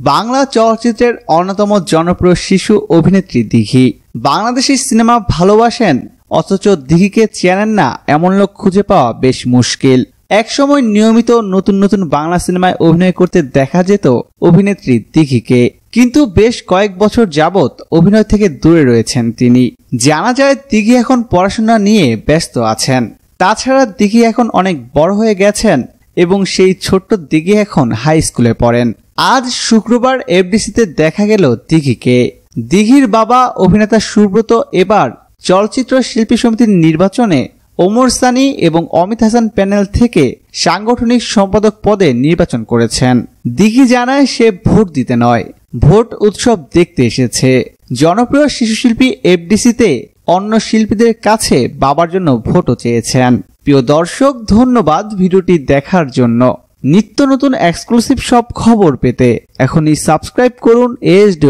বাংলা চলচ্চিত্রের অন্যতম জনপ্রিয় শিশু অভিনেত্রী দিঘি। বাংলাদেশি সিনেমা ভালোবাসেন, অথচ দিঘিকে চেনেন না এমন লোক খুঁজে পাওয়া বেশ মুশকিল। একসময় নিয়মিত নতুন নতুন বাংলা সিনেমায় অভিনয় করতে দেখা যেত অভিনেত্রী দিঘিকে। কিন্তু বেশ কয়েক বছর যাবৎ অভিনয় থেকে দূরে রয়েছেন তিনি। জানা যায় দিঘি এখন পড়াশোনা নিয়ে ব্যস্ত আছেন। তাছাড়া দিঘি এখন অনেক বড় হয়ে গেছেন এবং সেই ছোট্ট দিঘি এখন হাই স্কুলে পড়েন। আজ শুক্রবার এফডিসিতে দেখা গেল দিঘিকে। দিঘির বাবা অভিনেতা সুব্রত এবার চলচ্চিত্র শিল্পী সমিতির নির্বাচনে ওমর সানি এবং অমিত হাসান প্যানেল থেকে সাংগঠনিক সম্পাদক পদে নির্বাচন করেছেন। দিঘি জানায় সে ভোট দিতে নয়, ভোট উৎসব দেখতে এসেছে। জনপ্রিয় শিশুশিল্পী এফডিসিতে অন্য শিল্পীদের কাছে বাবার জন্য ভোটও চেয়েছেন। প্রিয় দর্শক, ধন্যবাদ ভিডিওটি দেখার জন্য। নিত্য নতুন এক্সক্লুসিভ সব খবর পেতে এখনই সাবস্ক্রাইব করুন এস ডি